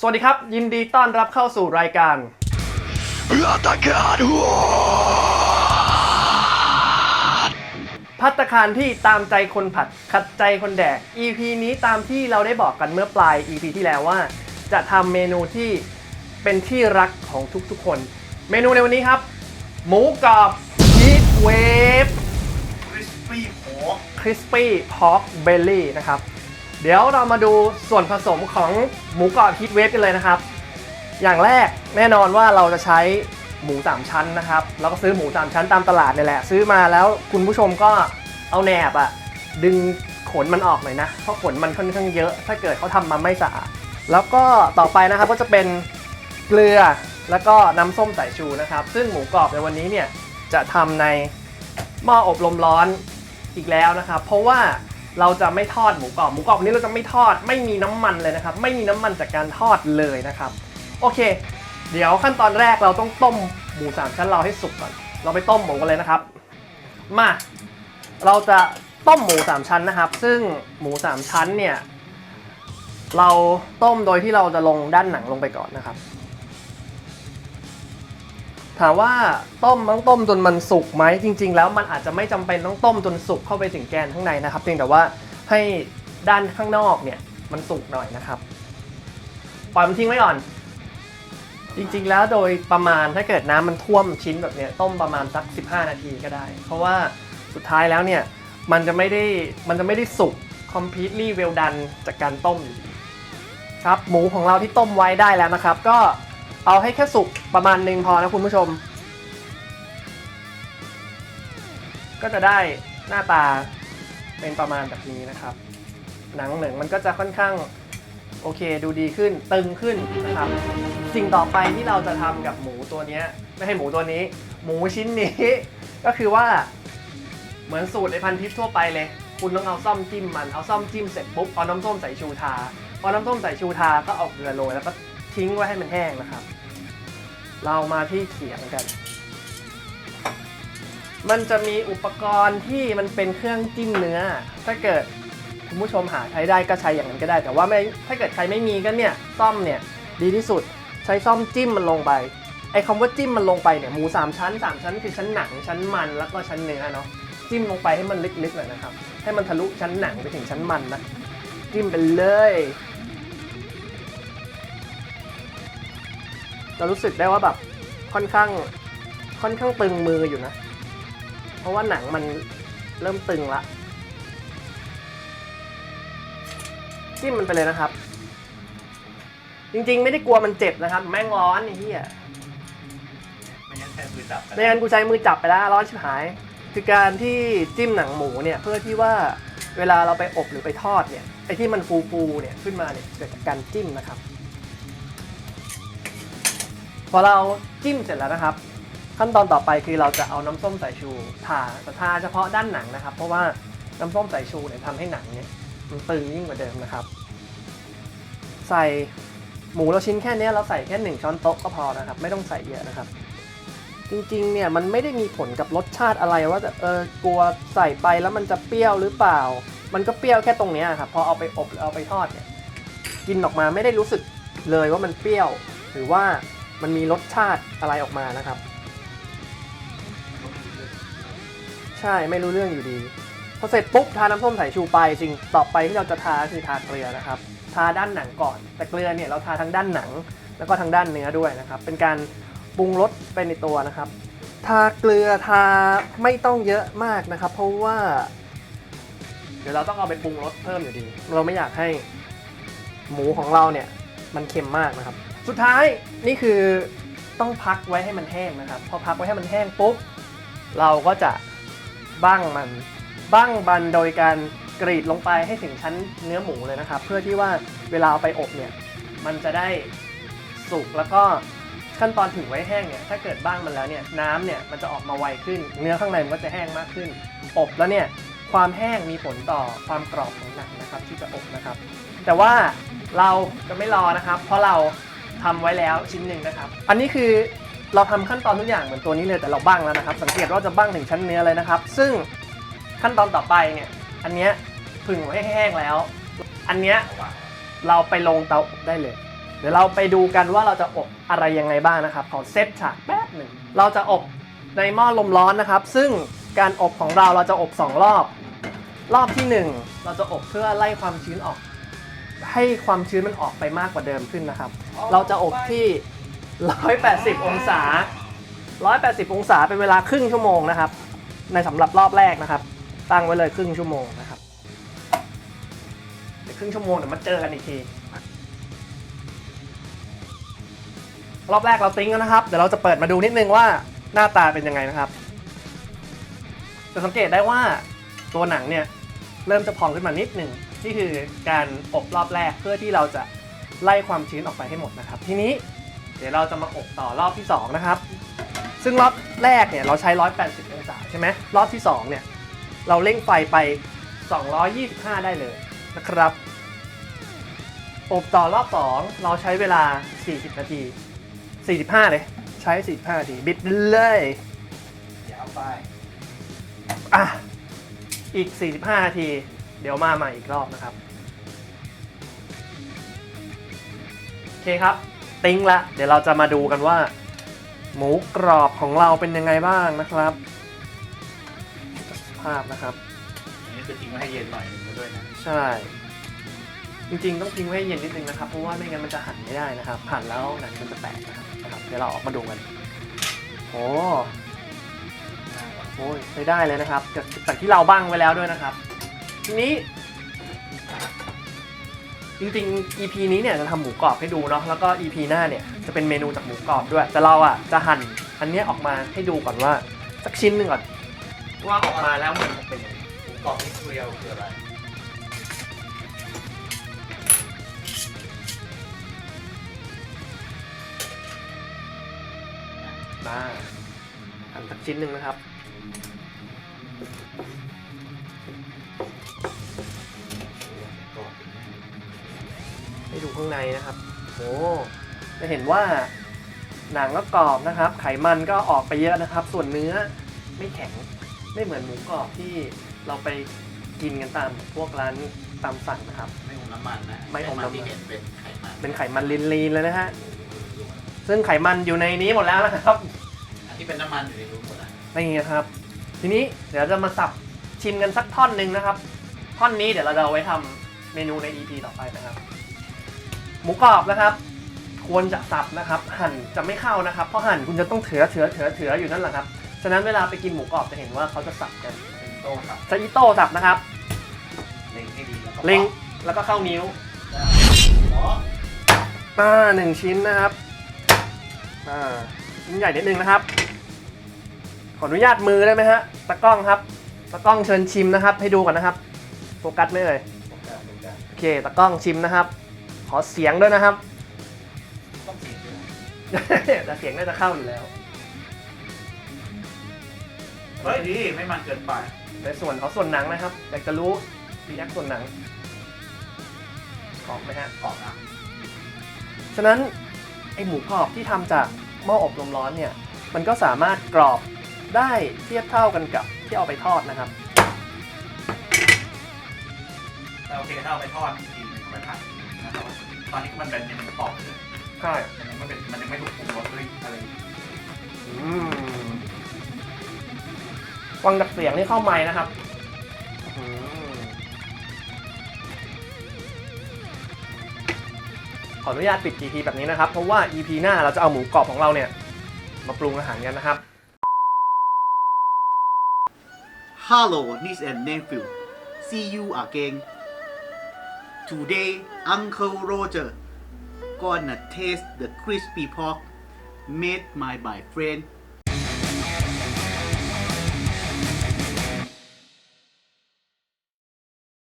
สวัสดีครับ ยินดีต้อนรับเข้าสู่รายการ Atacar! พัตตาคารที่ตามใจคนผัดขัดใจคนแดก EP นี้ตามที่เราได้บอกกันเมื่อปลาย EP ที่แล้วว่า จะทำเมนูที่เป็นที่รักของทุกๆคน เมนูในวันนี้ครับ หมูกรอบชีสเวฟ Crispy pork คริสปี้พอกเบลลี่นะครับ เดี๋ยวเรามาดูส่วนผสมของหมูกรอบฮีทเวฟกันเลยนะครับ อย่างแรกแน่นอนว่าเราจะใช้หมูสามชั้นนะครับเราก็ซื้อหมูสามชั้นตามตลาดนี่แหละ ซื้อมาแล้วคุณผู้ชมก็เอาแหนบอะดึงขนมันออกหน่อยนะ เพราะขนมันค่อนข้างเยอะ ถ้าเกิดเขาทำมาไม่สะอาด แล้วก็ต่อไปนะครับก็จะเป็นเกลือแล้วก็น้ำส้มสายชูนะครับ ซึ่งหมูกรอบในวันนี้เนี่ยจะทำในหม้ออบลมร้อนอีกแล้วนะครับ เพราะว่า เราจะไม่ทอดหมูกรอบหมูกรอบนนี้เราจะไม่ทอดไม่มีน้ำมันเลยนะครับ ไม่มีน้ำมันจากการทอดเลยนะครับ โอเค เดี๋ยวขั้นตอนแรกเราต้องต้มหมูสามชั้นเราให้สุกก่อน เราไปต้มหมูกันเลยนะครับ มา เราจะต้มหมูสามชั้นนะครับ ซึ่งหมูสามชั้นเนี่ยเราต้มโดยที่เราจะลงด้านหนังลงไปก่อนนะครับ ถามว่าต้มต้องต้มจนมันสุกไหมจริง ๆ แล้วมันอาจจะไม่จำเป็นต้องต้มจนสุกเข้าไปถึงแกนข้างในนะครับ เพียงแต่ว่าให้ด้านข้างนอกเนี่ยมันสุกหน่อยนะครับปล่อยมันทิ้งไว้ก่อน จริง ๆ แล้วโดยประมาณถ้าเกิดน้ำมันท่วมชิ้นแบบเนี้ยต้มประมาณสัก 15 นาทีก็ได้ เพราะว่าสุดท้ายแล้วเนี่ยมันจะไม่ได้มันจะไม่ได้สุก completely well done จากการต้มครับหมูของเราที่ต้มไว้ได้แล้วนะครับ ก็ เอาให้แค่สุกประมาณหนึงพอนะคุณผู้ชม ก็จะได้หน้าตาเป็นประมาณแบบนี้นะครับ หนังเหนึ่งมันก็จะค่อนข้างโอเคดูดีขึ้นตึงขึ้นนะครับ สิ่งต่อไปที่เราจะทำกับหมูตัวนี้ไม่ให้หมูตัวนี้ หมูชิ้นนี้ ก็คือว่าเหมือนสูตรในพันทิปทั่วไปเลย คุณต้องเอาซ่อมจิ้มมันเอาซ่อมจิ้มเสร็จปุ๊บเอาน้ำส้มสายชูทาพอน้ำส้มสายชูทาก็เอาเกลือโรยแล้วก็ ทิ้งไว้ให้มันแห้งนะครับ เรามาที่เขียงกัน มันจะมีอุปกรณ์ที่มันเป็นเครื่องจิ้มเนื้อ ถ้าเกิดคุณผู้ชมหาใช้ได้ก็ใช้อย่างนั้นก็ได้ แต่ว่าไม่ถ้าเกิดใครไม่มีก็เนี่ยซ่อมเนี่ยดีที่สุดใช้ซ่อมจิ้มมันลงไปไอ้คำว่าจิ้มมันลงไปเนี่ยหมูสามชั้นสามชั้นคือชั้นหนังชั้นมันแล้วก็ชั้นเนื้อเนาะจิ้มลงไปให้มันลึกๆหน่อยนะครับ ให้มันทะลุชั้นหนังไปถึงชั้นมันนะจิ้มไปเลย จะรู้สึกได้ว่าแบบค่อนข้างค่อนข้างตึงมืออยู่นะ เพราะว่าหนังมันเริ่มตึงละจิ้มมันไปเลยนะครับ จริงๆ ไม่ได้กลัวมันเจ็บนะครับ แม่งร้อนไอ้เหี้ยไม่งั้นแค่มือจับกันไม่งั้นกูใช้มือจับไปแล้วร้อนชิบหาย คือการที่จิ้มหนังหมูเนี่ย เพื่อที่ว่าเวลาเราไปอบหรือไปทอดเนี่ยไอ้ที่มันฟูๆเนี่ยขึ้นมาเนี่ยเกิดจากการจิ้มนะครับ พอเราจิ้มเสร็จแล้วนะครับ ขั้นตอนต่อไปคือเราจะเอาน้ำส้มสายชูทาแต่ทาเฉพาะด้านหนังนะครับ เพราะว่าน้ำส้มสายชูเนี่ยทำให้หนังเนี่ยมันตึงยิ่งกว่าเดิมนะครับ ใส่หมูเราชิ้นแค่เนี้ยเราใส่แค่หนึ่งช้อนโต๊ะก็พอนะครับ ไม่ต้องใส่เยอะนะครับ จริงๆเนี่ยมันไม่ได้มีผลกับรสชาติอะไรว่าจะเออกลัวใส่ไปแล้วมันจะเปรี้ยวหรือเปล่า มันก็เปรี้ยวแค่ตรงเนี้ยครับพอเอาไปอบเอาไปทอดเนี่ยกินออกมาไม่ได้รู้สึกเลยว่ามันเปรี้ยว หรือว่า มันมีรสชาติอะไรออกมานะครับ ใช่ไม่รู้เรื่องอยู่ดี พอเสร็จปุ๊บทาน้ำส้มสายชูไปสิ่งต่อไปที่เราจะทาคือทาเกลือนะครับ ทาด้านหนังก่อน แต่เกลือเนี่ยเราทาทั้งด้านหนัง แล้วก็ทั้งด้านเนื้อด้วยนะครับ เป็นการปรุงรสไปในตัวนะครับ ทาเกลือทาไม่ต้องเยอะมากนะครับ เพราะว่า เดี๋ยวเราต้องเอาไปปรุงรสเพิ่มอยู่ดี เราไม่อยากให้หมูของเราเนี่ยมันเค็มมากนะครับ สุดท้ายนี่คือต้องพักไว้ให้มันแห้งนะครับพอพักไว้ให้มันแห้งปุ๊บเราก็จะบั้งมันบั้งบันโดยการกรีดลงไปให้ถึงชั้นเนื้อหมูเลยนะครับ เพื่อที่ว่าเวลาเอาไปอบเนี่ยมันจะได้สุกแล้วก็ขั้นตอนถึงไว้แห้งเนี่ยถ้าเกิดบ้างมันแล้วเนี่ยน้ำเนี่ยมันจะออกมาไวขึ้น เนื้อข้างในมันก็จะแห้งมากขึ้น อบแล้วเนี่ยความแห้งมีผลต่อความกรอบของหนังนะครับที่จะอบนะครับ แต่ว่าเราจะไม่รอนะครับ เพราะเรา ทำไว้แล้วชิ้นหนึ่งนะครับ อันนี้คือเราทำขั้นตอนทุกอย่างเหมือนตัวนี้เลยแต่เราบ้างแล้วนะครับ สังเกตว่าจะบ้างถึงชั้นเนื้อเลยนะครับ ซึ่งขั้นตอนต่อไปเนี่ยอันเนี้ยผึ่งไว้ให้แห้งแล้ว อันเนี้ยเราไปลงเตาอบได้เลย เดี๋ยวเราไปดูกันว่าเราจะอบอะไรยังไงบ้างนะครับ ขอเซตฉากแป๊บหนึ่งเราจะอบในหม้อลมร้อนนะครับ ซึ่งการอบของเราเราจะอบ 2 รอบ รอบที่ 1 เราจะอบเพื่อไล่ความชื้นออก ให้ความชื้นมันออกไปมากกว่าเดิมขึ้นนะครับ เราจะอบที่ 180 องศา 180 องศาเป็นเวลาครึ่งชั่วโมงนะครับ ในสำหรับรอบแรกนะครับ ตั้งไว้เลยครึ่งชั่วโมงนะครับเดี๋ยวครึ่งชั่วโมงเดี๋ยวมาเจอกันอีกที รอบแรกเราติ้งแล้วนะครับ เดี๋ยวเราจะเปิดมาดูนิดนึงว่าหน้าตาเป็นยังไงนะครับ จะสังเกตได้ว่าตัวหนังเนี่ย เริ่มจะพองขึ้นมานิดหนึ่งนี่คือการอบรอบแรกเพื่อที่เราจะไล่ความชื้นออกไปให้หมดนะครับ ทีนี้เดี๋ยวเราจะมาอบต่อรอบที่สองนะครับ ซึ่งรอบแรกเนี่ยเราใช้ 180 องศาใช่ไหมรอบที่สองเนี่ย เราเร่งไฟไป 225 ได้เลยนะครับ อบต่อรอบ 2 เราใช้เวลา 40 นาที 45 เลย ใช้ 45 นาที บิดเลยยาวไปอะ อีก 45 นาที เดี๋ยวมาใหม่อีกรอบนะครับ โอเคครับ ติ้งละ เดี๋ยวเราจะมาดูกันว่า หมูกรอบของเราเป็นยังไงบ้างนะครับ ภาพนะครับ อันนี้คือทิ้งไว้ให้เย็นหน่อยหนึงด้วยนะใช่ จริงๆ ต้องทิ้งไว้ให้เย็นนิดนึงนะครับ เพราะว่าไม่งั้นมันจะหั่นไม่ได้นะครับ หั่นแล้วหนังมันจะแตกนะครับนะครับ เดี๋ยวเราออกมาดูกัน โอ้โอ้ยใช้ได้เลยนะครับจากจากที่เราบ้างไว้แล้วด้วยนะครับ ทีนี้ จริงๆ EP นี้เนี่ยจะทำหมูกรอบให้ดูเนาะแล้วก็ EP หน้าเนี่ยจะเป็นเมนูจากหมูกรอบด้วย แต่เราอะจะหั่นอันเนี้ยออกมาให้ดูก่อนว่าสักชิ้นหนึ่งก่อนว่าออกมาแล้วมันจะเป็นยังไงหมูกรอบนี่เรียวคืออะไรมา หั่นสักชิ้นหนึ่งนะครับ ให้ดูข้างในนะครับ โอ้จะเห็นว่าหนังก็กรอบนะครับ ไขมันก็ออกไปเยอะนะครับ ส่วนเนื้อไม่แข็งไม่เหมือนหมูกรอบที่เราไปกินกันตามพวกร้านตามสั่งนะครับ ไม่อมน้ำมันนะไม่อมน้ำมัน ที่เห็นเป็นไขมันเป็นไขมันลีนๆเลยนะฮะ ซึ่งไขมันอยู่ในนี้หมดแล้วนะครับอัน ที่เป็นน้ำมันอยู่ในรูหมดอะนี่นะครับ ทีนี้เดี๋ยวจะมาสับชิมกันสักท่อนหนึ่งนะครับ ท่อนนี้เดี๋ยวเราจะเอาไว้ทำเมนูใน EP ต่อไปนะครับ หมูกรอบนะครับ ควรจะสับนะครับ หั่นจะไม่เข้านะครับ เพราะหั่นคุณจะต้องเถือเถือเถือเถืออยู่นั่นแหละครับ ฉะนั้นเวลาไปกินหมูกรอบจะเห็นว่าเขาจะสับกันเป็นโต้ครับใช้อิโต้สับนะครับ เล็งให้ดีแล้วก็เล็งแล้วก็เข้านิ้วอ๋ออ่าหนึ่งชิ้นนะครับอ่าชิ้นใหญ่นิดนึงนะครับ ขออนุญาตมือได้ไหมฮะตะกล้องครับตะกล้องเชิญชิมนะครับ ให้ดูก่อนนะครับ โฟกัสไหม่เอ่ยตรงกลางตรงกลางโอเคตะกล้องชิมนะครับ ขอเสียงด้วยนะครับต้องเสียงด้วยนะแต่เสียงน่าจะเข้าอยู่แล้วเฮ้ยดีไม่มันเกินไปในส่วนของส่วนหนังนะครับอยากจะรู้รีแอคส่วนหนังกรอบไหมฮะกรอบนะฉะนั้นไอหมูกรอบที่ทำจากหม้ออบลมร้อนเนี่ย มันก็สามารถกรอบ ได้เทียบเท่ากันกับที่เอาไปทอดนะครับ แต่โอเคถ้าเอาไปทอดจริงๆมันก็ไม่ผัดนะครับตอนนี้มันเป็นยังมันกรอบอยู่เลยใช่มันยังไม่เป็นมันยังไม่ถูกปรุงรสด้วยอะไรอืมฟังจากเสียงที่เข้าไม้นะครับอืมขออนุญาตปิด EP แบบนี้นะครับ เพราะว่า EP หน้าเราจะเอาหมูกรอบของเราเนี่ย มาปรุงอาหารกันนะครับ Hello, niece and nephew. See you again. Today, Uncle Roger gonna taste the crispy pork made by my friend